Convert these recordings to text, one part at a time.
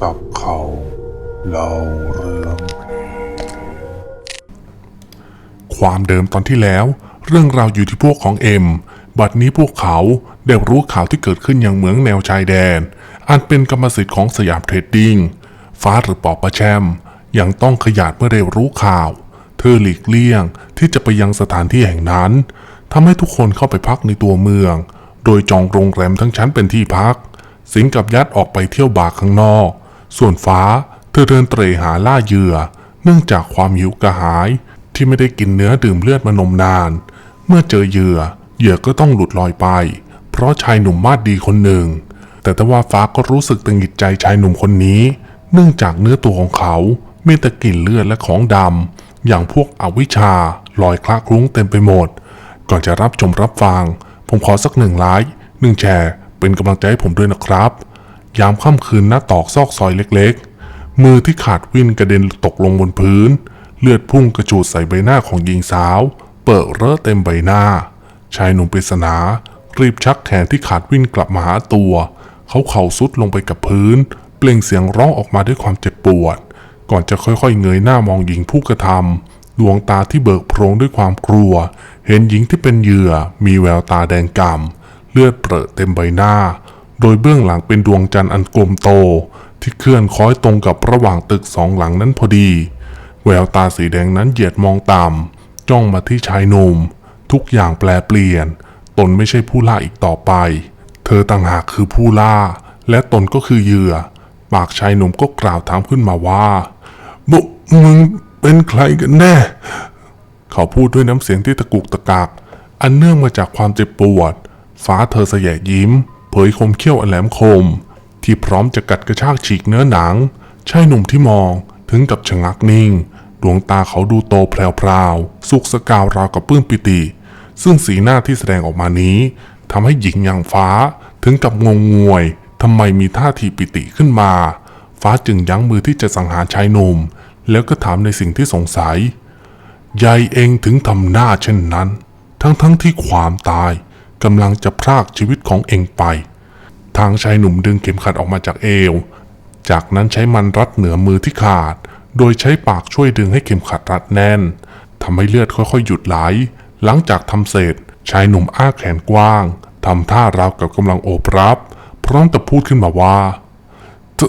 จับเขาเล่าเรื่อง ความเดิมตอนที่แล้ว เรื่องราวอยู่ที่พวกของเอ็ม บัดนี้พวกเขาได้รู้ข่าวที่เกิดขึ้นอย่างเหมืองแนวชายแดน อันเป็นกรรมสิทธิ์ของสยามเทรดดิ้ง ฟ้าหรือปอบประแชมยังต้องขยาดเมื่อได้รู้ข่าว เธอหลีกเลี่ยงที่จะไปยังสถานที่แห่งนั้นทำให้ทุกคนเข้าไปพักในตัวเมือง โดยจองโรงแรมทั้งชั้นเป็นที่พัก สิงกับยัดออกไปเที่ยวบาร์ข้างนอก ส่วนฟ้าเธอเดินเตร่หาล่าเหยื่อ เนื่องจากความหิวกระหายที่ไม่ได้กินเนื้อดื่มเลือดมานมนาน เมื่อเจอเหยื่อ เหยื่อก็ต้องหลุดลอยไป เพราะชายหนุ่มมาดดีคนหนึ่ง แต่ทว่าฟ้าก็รู้สึกตึงหิดใจชายหนุ่มคนนี้ เนื่องจากเนื้อตัวของเขามีแต่กลิ่นเลือดและของดำอย่างพวกอวิชชาลอยคละคลุ้งเต็มไปหมด ก่อนจะรับชมรับฟัง ผมขอสักหนึ่งไลค์หนึ่งแชร์ เป็นกำลังใจให้ผมด้วยนะครับ ยามค่ำคืนหน้าตอกซอกซอยเล็กๆ มือที่ขาดวิ่นกระเด็นตกลงบนพื้น เลือดพุ่งกระจูดใส่ใบหน้าของหญิงสาว เปิดเรอะเต็มใบหน้า ชายหนุ่มปริศนา รีบชักแขนที่ขาดวิ่นกลับมาหาตัว เขาเข่าซุดลงไปกับพื้น เปล่งเสียงร้องออกมาด้วยความเจ็บปวด ก่อนจะค่อยๆ เงยหน้ามองหญิงผู้กระทำดวงตาที่เบิกโพรงด้วยความกลัว เห็นหญิงที่เป็นเหยื่อ มีแววตาแดงก่ำเลือดเปรอะเต็มใบหน้า โดยเบื้องหลังเป็นดวงจันทร์อันกลมโต ที่เคลื่อนคล้อยตรงกับระหว่างตึกสองหลังนั้นพอดี แววตาสีแดงนั้นเหยียดมองต่ำจ้องมาที่ชายหนุ่มทุกอย่างแปลเปลี่ยน ตนไม่ใช่ผู้ล่าอีกต่อไป เธอต่างหากคือผู้ล่า และตนก็คือเหยื่อ ปากชายหนุ่มก็กล่าวถามขึ้นมาว่าบุมึงเป็นใครกันแน่ เขาพูดด้วยน้ำเสียงที่ตะกุกตะกัก อันเนื่องมาจากความเจ็บปวด ฟ้าเธอเสยะยิ้ม ผยคมเขี้ยวอันแหลมคม ที่พร้อมจะกัดกระชากฉีกเนื้อหนังชายหนุ่มที่มองถึงกับชะงักนิ่ง ดวงตาเขาดูโตแพรวๆสุกสกาวราวกับปื้มปิติ ซึ่งสีหน้าที่แสดงออกมานี้ทำให้หญิงอย่างฟ้าถึงกับงงงวยทำไมมีท่าทีปิติขึ้นมา ฟ้าจึงยั้งมือที่จะสังหารชายหนุ่ม แล้วก็ถามในสิ่งที่สงสัยยายเองถึงทำหน้าเช่นนั้น ทั้งๆทที่ความตายกำลังจะพรากชีวิตของเองไป ทางชายหนุ่มดึงเข็มขัดออกมาจากเอว จากนั้นใช้มันรัดเหนือมือที่ขาด โดยใช้ปากช่วยดึงให้เข็มขัดรัดแน่นทำให้เลือดค่อยๆ หยุดไหล หลังจากทำเสร็จ ชายหนุ่มอ้าแขนกว้างทำท่าราวกับกำลังโอบรับ พร้อมกับพูดขึ้นมาว่าท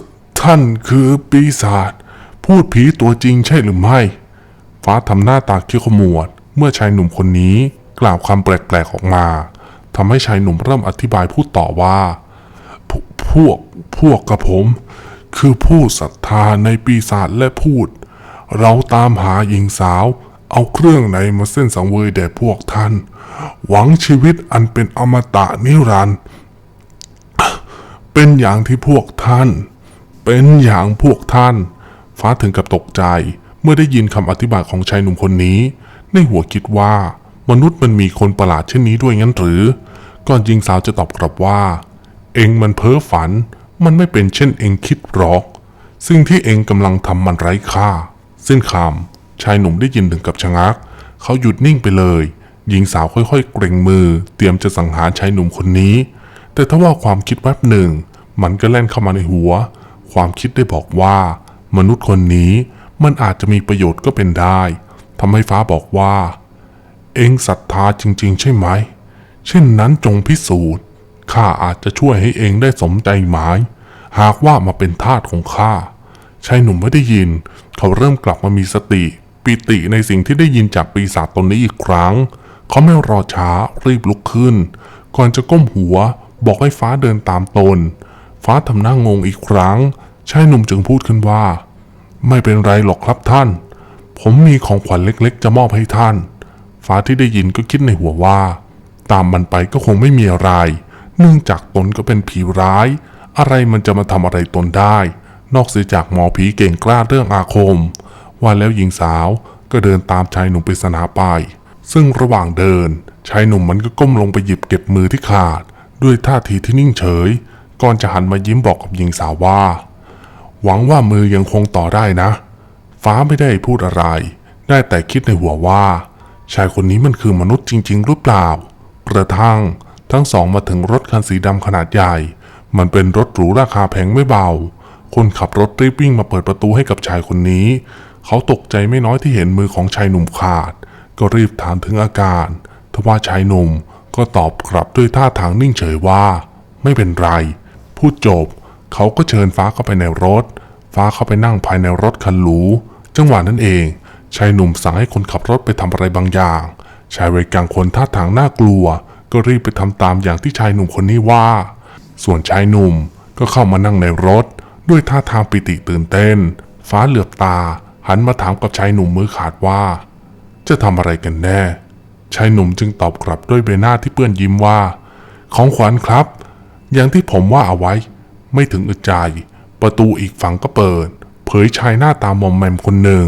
ท่านคือปีศาจพูดผีตัวจริงใช่หรือไม่ ฟ้าทำหน้าตาเคี้ยวขมวด เมื่อชายหนุ่มคนนี้กล่าวคำแปลกๆออกมาทำให้ชายหนุ่มเริ่มอธิบายพูดต่อว่า พวกพวกกับผม คือผู้ศรัทธาในปีศาจและพูด เราตามหาหญิงสาว เอาเครื่องในมาเส้นสังเวยแด่พวกท่าน หวังชีวิตอันเป็นอมตะนิรันดร์เป็นอย่างที่พวกท่าน เป็นอย่างพวกท่าน ฟ้าถึงกับตกใจ เมื่อได้ยินคำอธิบายของชายหนุ่มคนนี้ ในหัวคิดว่า มนุษย์มันมีคนประหลาดเช่นนี้ด้วยงั้นหรือ ก่อนหญิงสาวจะตอบกลับว่า เองมันเพ้อฝัน มันไม่เป็นเช่นเองคิดหรอก สิ่งที่เองกำลังทำมันไร้ค่า สิ้นคำชายหนุ่มได้ยินถึงกับชะงัก เขาหยุดนิ่งไปเลย หญิงสาวค่อยๆ เกรงมือ เตรียมจะสังหารชายหนุ่มคนนี้ แต่ถ้าว่าความคิดแวบหนึ่ง มันก็แล่นเข้ามาในหัว ความคิดได้บอกว่า มนุษย์คนนี้มันอาจจะมีประโยชน์ก็เป็นได้ทำให้ฟ้าบอกว่า เองศรัทธาจริง ๆ ใช่ไหม เช่นนั้นจงพิสูจน์ ข้าอาจจะช่วยให้เองได้สมใจหมาย หากว่ามาเป็นทาสของข้าชายหนุ่มไม่ได้ยิน เขาเริ่มกลับมามีสติ ปิติในสิ่งที่ได้ยินจากปีศาจตนนี้อีกครั้ง เขาไม่รอช้ารีบลุกขึ้น ก่อนจะก้มหัวบอกให้ฟ้าเดินตามตน ฟ้าทำหน้างงอีกครั้งชายหนุ่มจึงพูดขึ้นว่า ไม่เป็นไรหรอกครับท่าน ผมมีของขวัญเล็กๆ จะมอบให้ท่าน ฟ้าที่ได้ยินก็คิดในหัวว่า ตามมันไปก็คงไม่มีอะไร เนื่องจากตนก็เป็นผีร้าย อะไรมันจะมาทำอะไรตนได้ นอกเสียจากหมอผีเก่งกล้าเรื่องอาคม ว่าแล้วหญิงสาวก็เดินตามชายหนุ่มปริศนาไป ซึ่งระหว่างเดิน ชายหนุ่มมันก็ก้มลงไปหยิบเก็บมือที่ขาด ด้วยท่าทีที่นิ่งเฉย ก่อนจะหันมายิ้มบอกกับหญิงสาวว่า หวังว่ามือยังคงต่อได้นะ ฟ้าไม่ได้พูดอะไร ได้แต่คิดในหัวว่า ชายคนนี้มันคือมนุษย์จริง ๆ หรือเปล่า กระทั่ง ทั้งสองมาถึงรถคันสีดำขนาดใหญ่ มันเป็นรถหรูราคาแพงไม่เบา คนขับรถรีบวิ่งมาเปิดประตูให้กับชายคนนี้ เขาตกใจไม่น้อยที่เห็นมือของชายหนุ่มขาด ก็รีบถามถึงอาการทว่าชายหนุ่มก็ตอบกลับด้วยท่าทางนิ่งเฉยว่า ไม่เป็นไร พูดจบ เขาก็เชิญฟ้าเข้าไปในรถ ฟ้าเข้าไปนั่งภายในรถคันหรู จังหวะนั้นเอง ชายหนุ่มสั่งให้คนขับรถไปทำอะไรบางอย่าง ชายวัยกลางคนท่าทางน่ากลัว ก็รีบไปทำตามอย่างที่ชายหนุ่มคนนี้ว่า ส่วนชายหนุ่มก็เข้ามานั่งในรถ ด้วยท่าทางปิติตื่นเต้น ฟ้าเหลือบตา หันมาถามกับชายหนุ่มมือขาดว่า จะทำอะไรกันแน่ ชายหนุ่มจึงตอบกลับด้วยใบหน้าที่เปื้อนยิ้มว่า ของขวัญครับ อย่างที่ผมว่าเอาไว้ ไม่ถึงอึดใจ ประตูอีกฝั่งก็เปิด เผยชายหน้าตามอมแมมคนหนึ่ง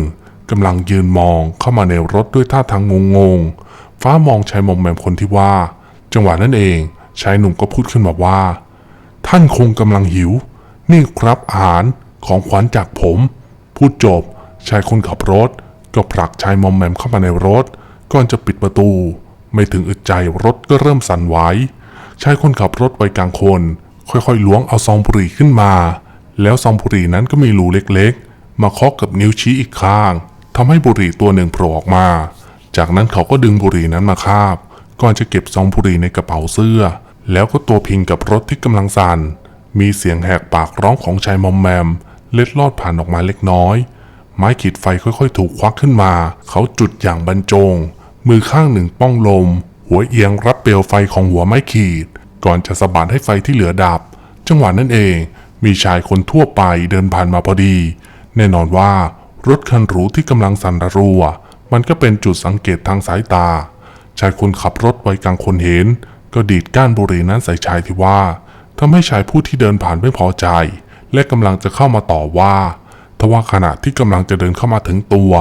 กำลังยืนมองเข้ามาในรถด้วยท่าทางงงๆ ฟ้ามองชายมอมแมมคนที่ว่า จังหวะนั้นเองชายหนุ่มก็พูดขึ้นมาว่า ท่านคงกำลังหิว นี่ครับอาหารของขวัญจากผม พูดจบ ชายคนขับรถ ก็ผลักชายมอมแมมเข้ามาในรถ ก่อนจะปิดประตู ไม่ถึงอึดใจรถก็เริ่มสั่นไหวชายคนขับรถวัยกลางคน ค่อยๆล้วงเอาซองบุหรี่ขึ้นมา แล้วซองบุหรี่นั้นก็มีรูเล็กๆ มาเคาะกับนิ้วชี้อีกข้างทำให้บุหรี่ตัวหนึ่งโผล่ออกมา จากนั้นเขาก็ดึงบุหรี่นั้นมาคาบ ก่อนจะเก็บซองบุหรี่ในกระเป๋าเสื้อ แล้วก็ตัวพิงกับรถที่กำลังสั่น มีเสียงแหกปากร้องของชายมอมแมม เล็ดลอดผ่านออกมาเล็กน้อย ไม้ขีดไฟค่อยๆ ถูกควักขึ้นมา เขาจุดอย่างบรรจง มือข้างหนึ่งป้องลม หัวเอียงรับเปลวไฟของหัวไม้ขีด ก่อนจะสะบัดให้ไฟที่เหลือดับ จังหวะนั้นเอง มีชายคนทั่วไปเดินผ่านมาพอดี แน่นอนว่ารถคันหรูที่กำลังสั่นระรัว มันก็เป็นจุดสังเกตทางสายตา ชายคนขับรถวัยกลางคนเห็น ก็ดีดก้านบุหรี่นั้นใส่ชายที่ว่าทำให้ชายผู้ที่เดินผ่านไม่พอใจ และกำลังจะเข้ามาต่อว่าทว่าขณะที่กำลังจะเดินเข้ามาถึงตัว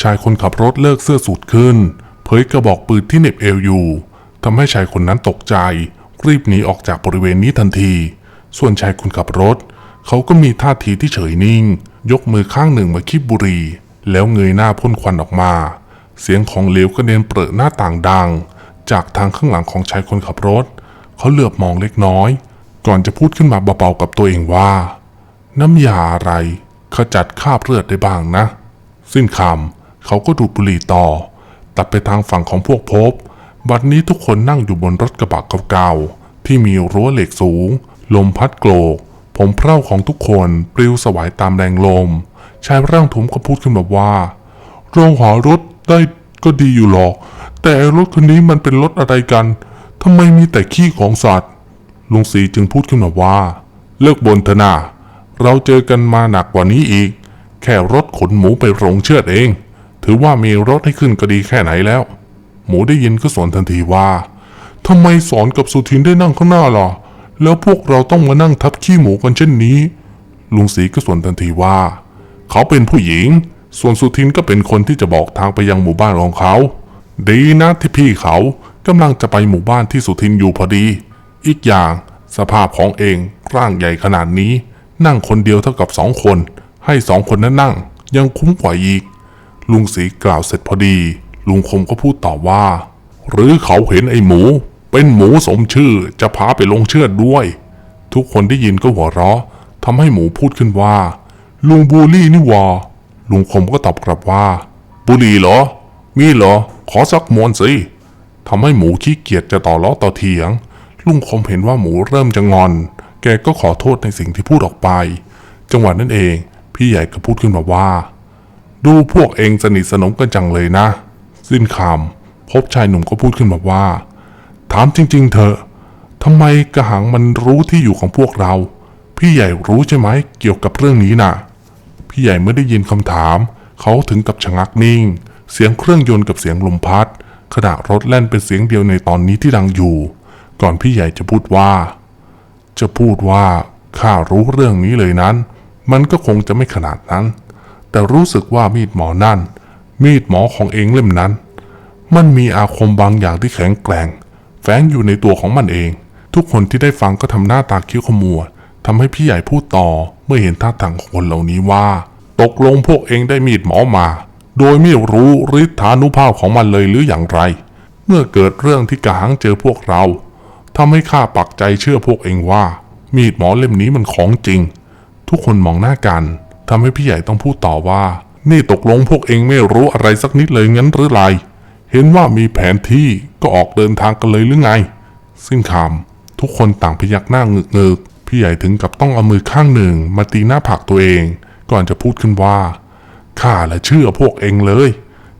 ชายคนขับรถเลิกเสื้อสูทขึ้น เผยกระบอกปืนที่เน็บเอวอยู่ทำให้ชายคนนั้นตกใจ รีบหนีออกจากบริเวณนี้ทันที ส่วนชายคนขับรถ เขาก็มีท่าทีที่เฉยนิ่ง ยกมือข้างหนึ่งมาคีบบุหรี่ แล้วเงยหน้าพ่นควันออกมา เสียงของเหลวกระเด็นเปรอะหน้าต่างดัง จากทางข้างหลังของชายคนขับรถ เขาเหลือบมองเล็กน้อย ก่อนจะพูดขึ้นมาเบาๆกับตัวเองว่า น้ำยาอะไรขจัดคราบเลือดได้บ้างนะ สิ้นคำเขาก็ดูดบุหรี่ต่อ ตัดไปทางฝั่งของพวกพบ บัดนี้ทุกคนนั่งอยู่บนรถกระบะเก่าๆที่มีรั้วเหล็กสูง ลมพัดโกรก ผมเพร่าของทุกคนปลิวสวายตามแรงลม ชายร่างทุมก็พูดขึ้นมาว่าเราหารถ ได้ก็ดีอยู่หรอก แต่รถคันนี้มันเป็นรถอะไรกันทำไมมีแต่ขี้ของสัตว์ ลุงศรีจึงพูดขึ้นมาว่า เลิกบนเถอะนาเราเจอกันมาหนักกว่านี้อีก แค่รถขนหมูไปโรงเชือดเอง ถือว่ามีรถให้ขึ้นก็ดีแค่ไหนแล้ว หมูได้ยินก็สวนทันทีว่าทำไมสอนกับสุทินได้นั่งข้างหน้าล่ะ แล้วพวกเราต้องมานั่งทับขี้หมูกันเช่นนี้ ลุงศรีก็สวนทันทีว่า เขาเป็นผู้หญิง ส่วนสุทินก็เป็นคนที่จะบอกทางไปยังหมู่บ้านของเขา ดีนะที่พี่เขากำลังจะไปหมู่บ้านที่สุทินอยู่พอดี อีกอย่างสภาพของเองร่างใหญ่ขนาดนี้ นั่งคนเดียวเท่ากับสองคน ให้สองคนนั้นนั่ง ยังคุ้มกว่าอีก ลุงศรีกล่าวเสร็จพอดี ลุงคมก็พูดต่อว่า หรือเขาเห็นไอ้หมู เป็นหมูสมชื่อจะพาไปลงเชือดด้วย ทุกคนได้ยินก็หัวเราะทำให้หมูพูดขึ้นว่า ลุงบูลี่นี่วา ลุงคมก็ตอบกลับว่า บุหรี่เหรอ มีเหรอ ขอสักมวนสิทำให้หมูขี้เกียจจะต่อล้อต่อเถียง ลุงคมเห็นว่าหมูเริ่มจะงอน แกก็ขอโทษในสิ่งที่พูดออกไป จังหวะนั้นเอง พี่ใหญ่ก็พูดขึ้นมาว่า ดูพวกเองสนิทสนมกันจังเลยนะ สิ้นคำพบชายหนุ่มก็พูดขึ้นมาว่า ถามจริง ๆ เถอะทำไมกระหังมันรู้ที่อยู่ของพวกเรา พี่ใหญ่รู้ใช่ไหมเกี่ยวกับเรื่องนี้น่ะ พี่ใหญ่เมื่อได้ยินคำถาม เขาถึงกับชะงักนิ่ง เสียงเครื่องยนต์กับเสียงลมพัดขณะรถแล่นเป็นเสียงเดียวในตอนนี้ที่ดังอยู่ ก่อนพี่ใหญ่จะพูดว่า จะพูดว่าข้ารู้เรื่องนี้เลยนั้น มันก็คงจะไม่ขนาดนั้น แต่รู้สึกว่ามีดหมอนั่น มีดหมอของเองเล่มนั้น มันมีอาคมบางอย่างที่แข็งแกร่ง แฝงอยู่ในตัวของมันเอง ทุกคนที่ได้ฟังก็ทำหน้าตาคิ้วขมวด ทำให้พี่ใหญ่พูดต่อเมื่อเห็นท่าทางของคนเหล่านี้ว่า ตกลงพวกเองได้มีดหมอมา โดยไม่รู้ฤทธานุภาพของมันเลยหรืออย่างไร เมื่อเกิดเรื่องที่กระหังเจอพวกเราทำให้ข้าปักใจเชื่อพวกเองว่า มีดหมอเล่มนี้มันของจริง ทุกคนมองหน้ากันทำให้พี่ใหญ่ต้องพูดต่อว่า นี่ตกลงพวกเองไม่รู้อะไรสักนิดเลยงั้นหรือไรเห็นว่ามีแผนที่ก็ออกเดินทางกันเลยหรือไงสิ้นคำทุกคนต่างพยักหน้าเงึกเงก พี่ใหญ่ถึงกับต้องเอามือข้างหนึ่งมาตีหน้าผากตัวเอง ก่อนจะพูดขึ้นว่าข้าและเชื่อพวกเองเลย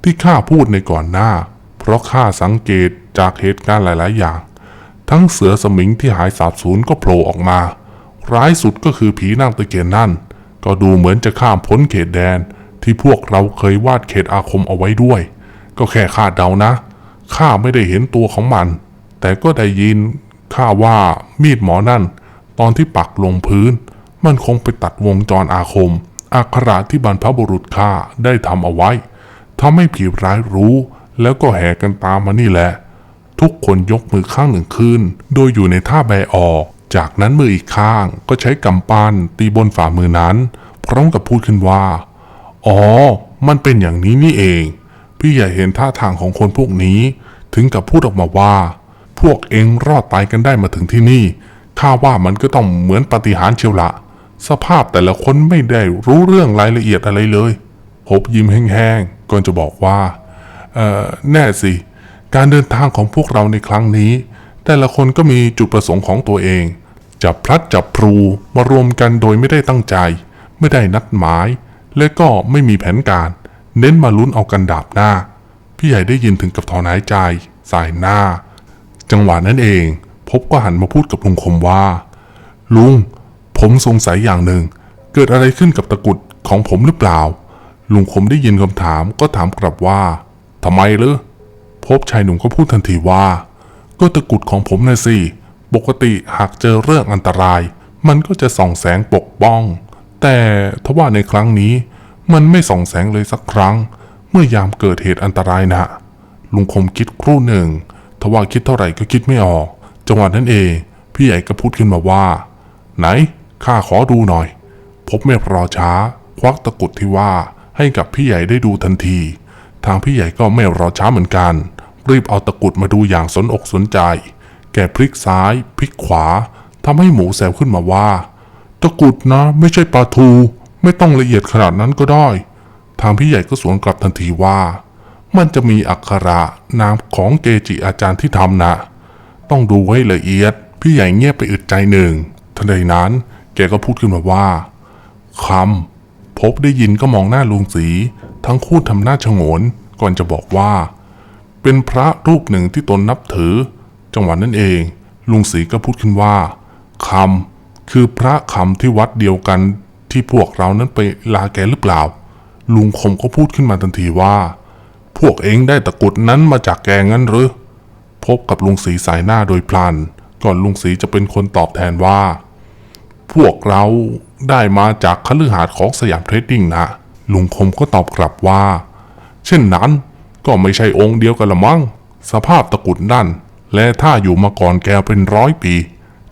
ที่ข้าพูดในก่อนหน้า เพราะข้าสังเกตจากเหตุการณ์หลาย ๆ อย่าง ทั้งเสือสมิงที่หายสาบสูญก็โผล่ออกมา ร้ายสุดก็คือผีนางตะเกียนนั่น ก็ดูเหมือนจะข้ามพ้นเขตแดนที่พวกเราเคยวาดเขตอาคมเอาไว้ด้วย ก็แค่คาดเดานะข้าไม่ได้เห็นตัวของมัน แต่ก็ได้ยินข้าว่ามีดหมอนั่น ตอนที่ปักลงพื้น มันคงไปตัดวงจรอาคม อักขระที่บรรพบุรุษข้าได้ทำเอาไว้ทำให้ผีร้ายรู้ แล้วก็แห่กันตามมานี่แหละ ทุกคนยกมือข้างหนึ่งขึ้น โดยอยู่ในท่าแบออก จากนั้นมืออีกข้างก็ใช้กำปั้นตีบนฝ่ามือนั้น พร้อมกับพูดขึ้นว่า อ๋อ มันเป็นอย่างนี้นี่เอง พี่ใหญ่เห็นท่าทางของคนพวกนี้ ถึงกับพูดออกมาว่า พวกเองรอดตายกันได้มาถึงที่นี่ ข้าว่ามันก็ต้องเหมือนปฏิหารเชียวละสภาพแต่ละคนไม่ได้รู้เรื่องรายละเอียดอะไรเลยพบยิ้มแห้งๆก่อนจะบอกว่าเออแน่สิ การเดินทางของพวกเราในครั้งนี้ แต่ละคนก็มีจุดประสงค์ของตัวเอง จับพลัดจับพลูมารวมกันโดยไม่ได้ตั้งใจ ไม่ได้นัดหมาย และก็ไม่มีแผนการ เน้นมาลุ้นเอากันดาบหน้า พี่ใหญ่ได้ยินถึงกับถอนหายใจ สายหน้า จังหวะนั้นเอง พบก็หันมาพูดกับลุงคมว่า ลุง ผมสงสัยอย่างหนึ่ง เกิดอะไรขึ้นกับตะกุดของผมหรือเปล่า ลุงคมได้ยินคำถามก็ถามกลับว่าทำไมเหรอพบชายหนุ่มก็พูดทันทีว่า ก็ตะกุดของผมนะสิปกติหากเจอเรื่องอันตราย มันก็จะส่องแสงปกป้อง แต่ทว่าในครั้งนี้ มันไม่ส่องแสงเลยสักครั้ง เมื่อยามเกิดเหตุอันตรายนะลุงคมคิดครู่หนึ่ง ทว่าคิดเท่าไหร่ก็คิดไม่ออก จังหวะนั้นเอง พี่ใหญ่ก็พูดขึ้นมาว่า ไหนข้าขอดูหน่อย พบไม่รอช้า ควักตะกุดที่ว่าให้กับพี่ใหญ่ได้ดูทันที ทางพี่ใหญ่ก็ไม่รอช้าเหมือนกัน รีบเอาตะกุดมาดูอย่างสนอกสนใจ แกพลิกซ้ายพลิกขวาทำให้หมูแซวขึ้นมาว่า ตะกุดนะ ไม่ใช่ปลาทู ไม่ต้องละเอียดขนาดนั้นก็ได้ ทางพี่ใหญ่ก็สวนกลับทันทีว่า มันจะมีอักขระนามของเกจิอาจารย์ที่ทำนะ ต้องดูให้ละเอียด พี่ใหญ่เงียบไปอึดใจหนึ่งทันใดนั้น แกก็พูดขึ้นมาว่าคำพบได้ยินก็มองหน้าลุงสี ทั้งคู่ทำหน้าชงน ก่อนจะบอกว่า เป็นพระรูปหนึ่งที่ตนนับถือ จังหวะนั้นเอง ลุงศรีก็พูดขึ้นว่าคำคือพระคำที่วัดเดียวกันที่พวกเรานั้นไปลาแกหรือเปล่า ลุงคมก็พูดขึ้นมาทันทีว่า พวกเองได้ตะกุดนั้นมาจากแกงั้นหรือ พบกับลุงศรีสายหน้าโดยพลัน ก่อนลุงศรีจะเป็นคนตอบแทนว่า พวกเราได้มาจากคฤหาสน์ของสยามเทรดดิ้งนะ ลุงคมก็ตอบกลับว่า เช่นนั้นก็ไม่ใช่องค์เดียวกันละมั้งสภาพตะกุดนั่น และถ้าอยู่มาก่อนแกเป็นร้อยปี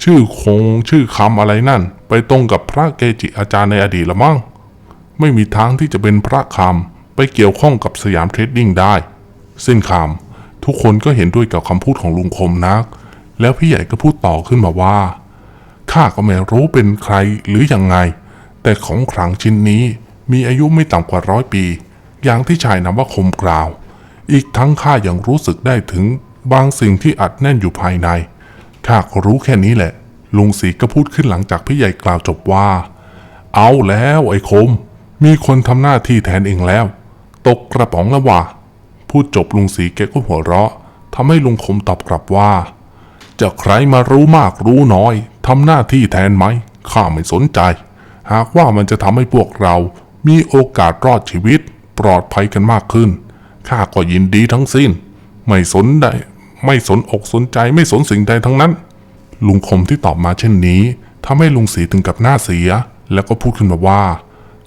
ชื่อคงชื่อคำอะไรนั่น ไปตรงกับพระเกจิอาจารย์ในอดีตละมั้งไม่มีทางที่จะเป็นพระคำไปเกี่ยวข้องกับสยามเทรดดิ้งได้ สิ้นคำ ทุกคนก็เห็นด้วยกับคำพูดของลุงคมนัก แล้วพี่ใหญ่ก็พูดต่อขึ้นมาว่า ข้าก็ไม่รู้เป็นใครหรืออยังไง แต่ของขลังชิ้นนี้มีอายุไม่ต่ำกว่าร้อยปี อย่างที่ชายนำว่าคมกล่าว อีกทั้งข้ายังรู้สึกได้ถึงบางสิ่งที่อัดแน่นอยู่ภายใน ข้าก็รู้แค่นี้แหละ ลุงศรีก็พูดขึ้นหลังจากพี่ใหญ่กล่าวจบว่า เอาแล้วไอ้คม มีคนทำหน้าที่แทนเองแล้ว ตกกระป๋องแล้วว่ะ พูดจบลุงศรีแกก็หัวเราะทำให้ลุงคมตอบกลับว่า จะใครมารู้มากรู้น้อยทำหน้าที่แทนไหมข้าไม่สนใจ หากว่ามันจะทำให้พวกเรา มีโอกาสรอดชีวิต ปลอดภัยกันมากขึ้นข้าก็ยินดีทั้งสิ้น ไม่สนใดไม่สนอกสนใจไม่สนสิ่งใดทั้งนั้น ลุงคมที่ตอบมาเช่นนี้ทำให้ลุงศรีถึงกับหน้าเสีย แล้วก็พูดขึ้นมาว่า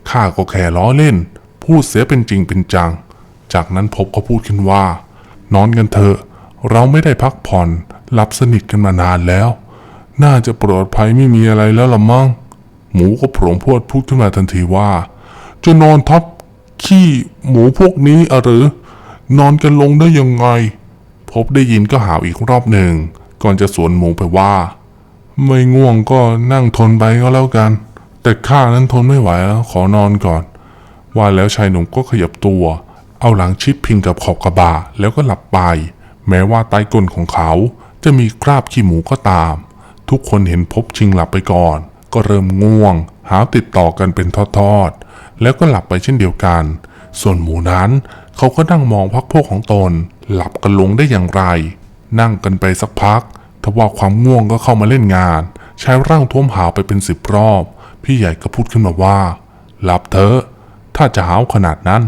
ข้าก็แค่ล้อเล่น พูดเสียเป็นจริงเป็นจัง จากนั้นพบก็พูดขึ้นว่า นอนกันเถอะ เราไม่ได้พักผ่อนหลับสนิทกันมานานแล้ว น่าจะปลอดภัยไม่มีอะไรแล้วละมั้งหมูก็โผล่พวดพูดขึ้นมาทันทีว่า จะนอนทับขี้หมูพวกนี้อะหรือ นอนกันลงได้ยังไง พบได้ยินก็หาวอีกรอบหนึ่ง ก่อนจะสวนหมูไปว่า ไม่ง่วงก็นั่งทนไปก็แล้วกัน แต่ข้านั้นทนไม่ไหวแล้วขอนอนก่อน ว่าแล้วชายหนุ่มก็ขยับตัว เอาหลังชิดพิงกับขอบกระบะแล้วก็หลับไป แม้ว่าใต้ก้นของเขาจะมีคราบขี้หมูก็ตาม ทุกคนเห็นพบชิงหลับไปก่อน ก็เริ่มง่วง หาวติดต่อกันเป็นทอดๆ แล้วก็หลับไปเช่นเดียวกัน ส่วนหมูนั้น เขาก็นั่งมองพักพวกของตน หลับกันลงได้อย่างไร นั่งกันไปสักพักทว่าความง่วงก็เข้ามาเล่นงาน ใช้ร่างท้วมหาวไปเป็นสิบรอบ พี่ใหญ่ก็พูดขึ้นมาว่า หลับเถอะ ถ้าจะหาวขนาดนั้น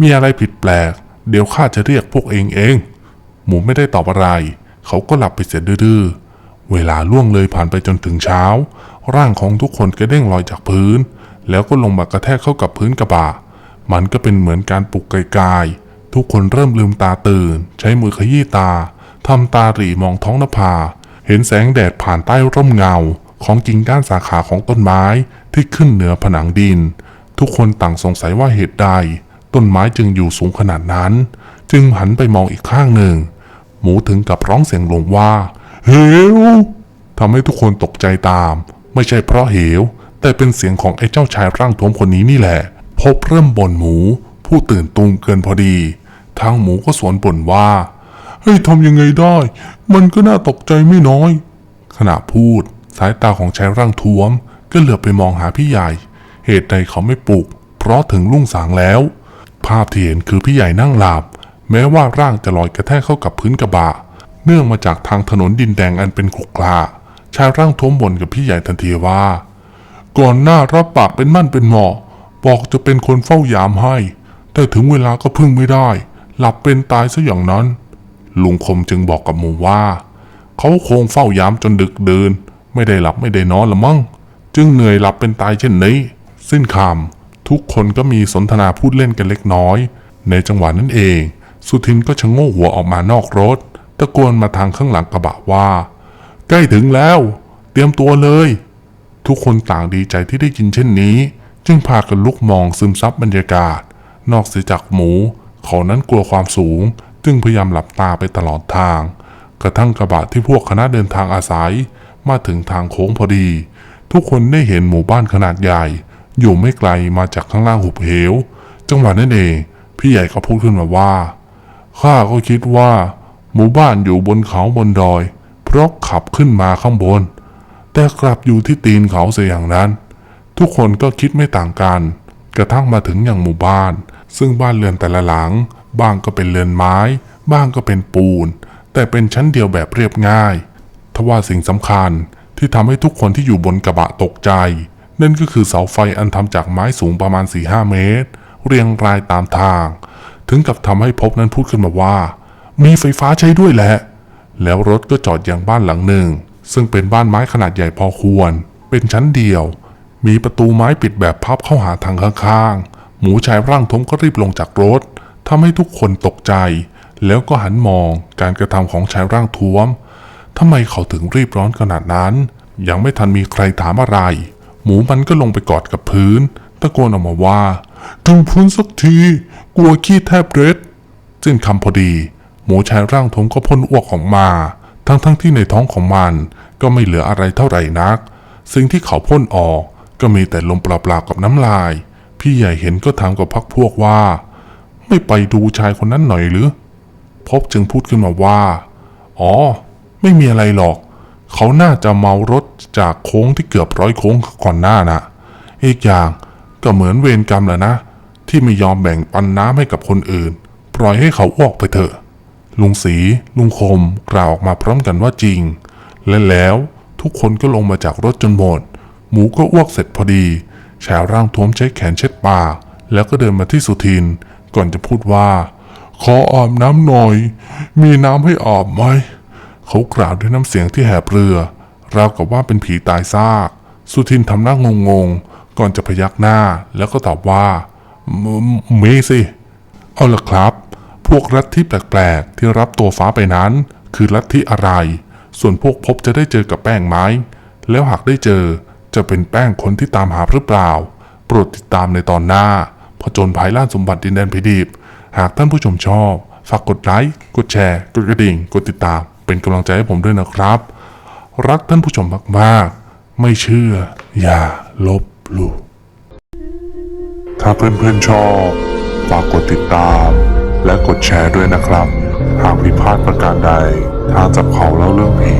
มีอะไรผิดแปลก เดี๋ยวข้าจะเรียกพวกเองเอง หมูไม่ได้ตอบอะไร เขาก็หลับไปเสียดื้อเวลาล่วงเลยผ่านไปจนถึงเช้า ร่างของทุกคนกระเด้งลอยจากพื้น แล้วก็ลงมากระแทกเข้ากับพื้นกระบะ มันก็เป็นเหมือนการปลุกไกลๆทุกคนเริ่มลืมตาตื่น ใช้มือขยี้ตาทำตาหรี่มองท้องนภา เห็นแสงแดดผ่านใต้ร่มเงา ของกิ่งก้านสาขาของต้นไม้ที่ขึ้นเหนือผนังดิน ทุกคนต่างสงสัยว่าเหตุใด ต้นไม้จึงอยู่สูงขนาดนั้น จึงหันไปมองอีกข้างหนึ่ง หมูถึงกับร้องเสียงลงว่า เหวทำให้ทุกคนตกใจตาม ไม่ใช่เพราะเหว แต่เป็นเสียงของไอ้เจ้าชายร่างท้วมคนนี้นี่แหละ พบเริ่มบ่นหมู ผู้ตื่นตูมเกินพอดี ทางหมูก็สวนบ่นว่าเฮ้ยทำยังไงได้ มันก็น่าตกใจไม่น้อย ขณะพูด สายตาของชายร่างท้วม ก็เหลือบไปมองหาพี่ใหญ่ เหตุใดเขาไม่ปลุก เพราะถึงลุ่งสางแล้ว ภาพที่เห็นคือพี่ใหญ่นั่งหลับแม้ว่าร่างจะลอยกระแทกเข้ากับพื้นกระบะ เนื่องมาจากทางถนนดินแดงอันเป็นขรุขระชายร่างท้วมบนกับพี่ใหญ่ทันทีว่า ก่อนหน้ารับปากเป็นมั่นเป็นเหมาะบอกจะเป็นคนเฝ้ายามให้ แต่ถึงเวลาก็พึ่งไม่ได้ หลับเป็นตายซะอย่างนั้น ลุงคมจึงบอกกับหมูว่า เขาคงเฝ้ายามจนดึกเดิน ไม่ได้หลับไม่ได้นอนละมั้งจึงเหนื่อยหลับเป็นตายเช่นนี้ สิ้นคำ ทุกคนก็มีสนทนาพูดเล่นกันเล็กน้อย ในจังหวะนั้นเอง สุทินก็ชะโง่หัวออกมานอกรถ ตะโกนมาทางข้างหลังกระบะว่า ใกล้ถึงแล้ว เตรียมตัวเลย ทุกคนต่างดีใจที่ได้ยินเช่นนี้ จึงพากันลุกมองซึมซับบรรยากาศ นอกเสียจากหมู เขานั้นกลัวความสูง จึงพยายามหลับตาไปตลอดทาง กระทั่งกระบะที่พวกคณะเดินทางอาศัย มาถึงทางโค้งพอดี ทุกคนได้เห็นหมู่บ้านขนาดใหญ่ อยู่ไม่ไกลมาจากข้างล่างหุบเหว จังหวะนั้นเอง พี่ใหญ่ก็พูดขึ้นมาว่า ข้าก็คิดว่า หมู่บ้านอยู่บนเขาบนดอย เพราะขับขึ้นมาข้างบน แต่กลับอยู่ที่ตีนเขาเสียอย่างนั้น ทุกคนก็คิดไม่ต่างกัน กระทั่งมาถึงอย่างหมู่บ้าน ซึ่งบ้านเรือนแต่ละหลัง บ้างก็เป็นเรือนไม้ บ้างก็เป็นปูน แต่เป็นชั้นเดียวแบบเรียบง่ายทว่าสิ่งสำคัญที่ทำให้ทุกคนที่อยู่บนกระบะตกใจ นั่นก็คือเสาไฟอันทำจากไม้สูงประมาณ 4-5 เมตร เรียงรายตามทาง ถึงกับทำให้พบนั้นพูดขึ้นมาว่า มีไฟฟ้าใช้ด้วยแหละ แล้วรถก็จอดอย่างบ้านหลังหนึ่ง ซึ่งเป็นบ้านไม้ขนาดใหญ่พอควร เป็นชั้นเดียว มีประตูไม้ปิดแบบพับเข้าหาทางข้างๆ หมูชายร่างทมก็รีบลงจากรถทำให้ทุกคนตกใจ แล้วก็หันมองการกระทำของชายร่างท้วมทำไมเขาถึงรีบร้อนขนาดนั้น ยังไม่ทันมีใครถามอะไร หมูมันก็ลงไปกอดกับพื้น ตะโกนออกมาว่าถึงพื้นสักที กลัวขี้แทบเร็ดสิ้นคำพอดี หมูชายร่างทมก็พ่นอ้วกออกมา ทั้งๆทที่ในท้องของมันก็ไม่เหลืออะไรเท่าไหร่นัก สิ่งที่เขาพ่นออกก็มีแต่ลมเปล่าๆกับน้ำลาย พี่ใหญ่เห็นก็ถามกับพักพวกว่า ไม่ไปดูชายคนนั้นหน่อยหรือ พบจึงพูดขึ้นมาว่า อ๋อ ไม่มีอะไรหรอก เขาน่าจะเมารถจากโค้งที่เกือบร้อยโค้งก่อนหน้านะอีกอย่างก็เหมือนเวรกรรมแหละนะ ที่ไม่ยอมแบ่งปันน้ำให้กับคนอื่น ปล่อยให้เขาอ้วกไปเถอะ ลุงสีลุงคมกล่าวออกมาพร้อมกันว่าจริง และแล้วทุกคนก็ลงมาจากรถจนหมด หมูก็อ้วกเสร็จพอดีชายร่างท้วมใช้แขนเช็ดปากแล้วก็เดินมาที่สุทิน ก่อนจะพูดว่า ขออาบน้ำหน่อย มีน้ำให้อาบไหม เขากล่าวด้วยน้ำเสียงที่แหบเรือ ราวกับว่าเป็นผีตายซาก สุทินทำหน้างงงๆ ก่อนจะพยักหน้าแล้วก็ตอบว่า"มมีสิ เอาละครับ พวกลัทธิแปลกๆ ที่รับตัวฟ้าไปนั้น คือลัทธิอะไร ส่วนพวกพบจะได้เจอกับแป้งไหม แล้วหากได้เจอจะเป็นแป้งคนที่ตามหาหรือเปล่า โปรดติดตามในตอนหน้าผจญภัยล่าสมบัติดินแดนพิดิบหากท่านผู้ชมชอบ ฝากกดไลค์ กดแชร์ กดกระดิ่ง กดติดตาม เป็นกำลังใจให้ผมด้วยนะครับ รักท่านผู้ชมมากๆ ไม่เชื่อ อย่าลบหลู่ถ้าเพื่อนๆชอบ ฝากกดติดตาม และกดแชร์ด้วยนะครับ หากผิดพลาดประการใด ทางจับเขาเล่าเรื่องผี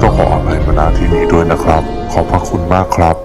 ก็ขออภัยมาณที่นี้ด้วยนะครับ ขอบพระคุณมากครับ